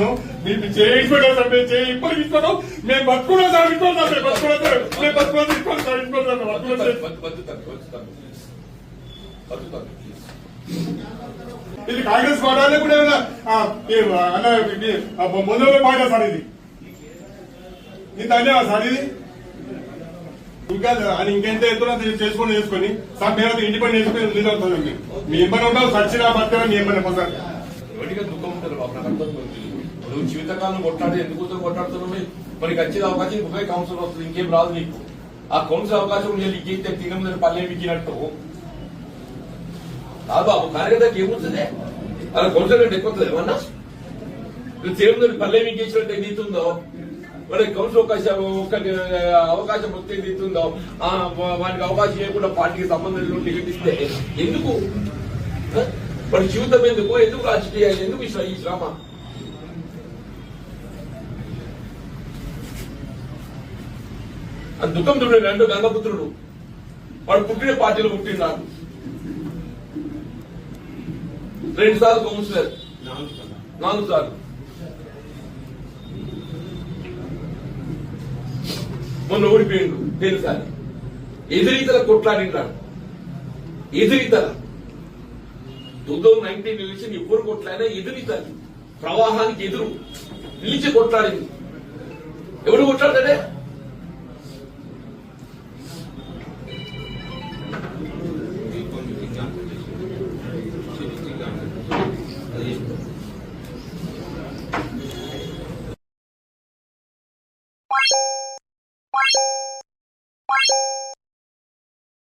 ఇస్తున్నాను మీకు చేయించుకుంటాం సార్ మేము చేయి. ఇప్పటికి ఇస్తున్నాం మేము బతుకున్నాం సార్ ఇస్తాం సార్. మేము బతుకున్నాం మేము బతుకున్నాం ఇస్తాం సార్. ఇస్తాం సార్. బతుకున్నాం ఇది కాంగ్రెస్ పార్టీ ముందు పార్టీ సార్ ఇది. ఇంత సార్ ఇది? ఇంకా అని ఇంకెంత ఎత్తున చేసుకొని చేసుకొని సార్ మేము ఇండిపెండెంట్ చేసుకుని నిలబడుతుంది మీ ఇబ్బంది ఉంటాం సచ్చినా మీ ఇబ్బంది పోతారు? ఎవరిగా దుఃఖం ఉంటుంది బాబు. నాకు అర్థమవుతుంది నువ్వు జీవితకాలం కొట్లాడి ఎందుకు కొట్లాడుతున్నావు? మరి వచ్చేది అవకాశం ఇంకొక కౌన్సిల్ వస్తుంది ఇంకేం రాదు నీకు. ఆ కౌన్సిల్ అవకాశం నేను ఇచ్చేస్తే తినముందని పల్లె మిక్కినట్టు కాదు బాబు కార్యకర్తకి ఏముంటుంది అలా కౌన్సిల్ అంటే ఎక్కువ ఏమన్నా? నువ్వు తినముందని పల్లె మిక్కించినట్టు ఏదైతుందో మరి కౌన్సిల్ అవకాశం ఒక్క అవకాశం వస్తే ఏదైతుందో ఆ, వానికి అవకాశం లేకుండా పార్టీకి సంబంధం లేకుండా టికెట్ ఇస్తే ఎందుకు? ఆ? వాడి జీవితం ఎందుకు? ఎందుకు రాజకీయాలు? ఎందుకు ఈ శ్రమ? ఆ దుఃఖం చూడండి రెండు గంగపుత్రుడు. వాడు పుట్టిన పార్టీలో పుట్టినాడు రెండు సార్లు కౌన్సిలర్. నాలుగు సార్లు. మొన్న ఓడిపోయిండు తెలుసారి. ఎదిరితల కొట్లాడినాడు ఎదిరితల. టూ థౌజండ్ నైన్టీన్ ఎలక్షన్ ఎప్పుడు కొట్లాడినా ఎదురుతారు ప్రవాహానికి ఎదురు నిలిచి కొట్లాడింది. ఎవరు కొట్లాడతాడే?